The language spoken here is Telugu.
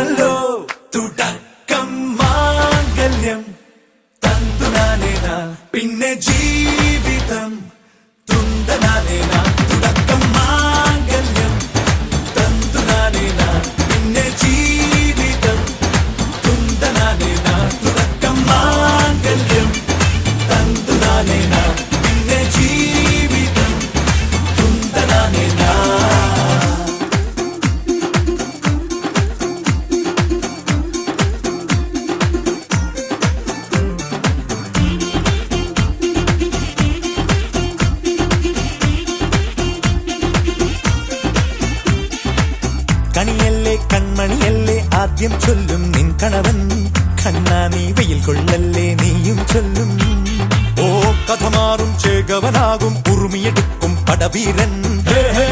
కళ్ళలో తుటకం మాంగల్యం తందునానేనా? పిన్నె జీవితం తుందనానేనా? తుడకం మాంగల్యం తందునానేనా? పిన్నె జీవితం తుందనానేనా? తుడకం మాంగల్యం తందునానేనా? കണിയല്ലേ കൺമണിയല്ലേ ആദ്യം ചൊല്ലും നിൻ കണവൻ കണ്ണാ നീ വെയിൽ കൊള്ളല്ലേ നീയും ചൊല്ലും ഓ കഥ മാറും ചേകവനാകും ഉറുമിയെടുക്കും പടവീരൻ വിനോദിന കടകം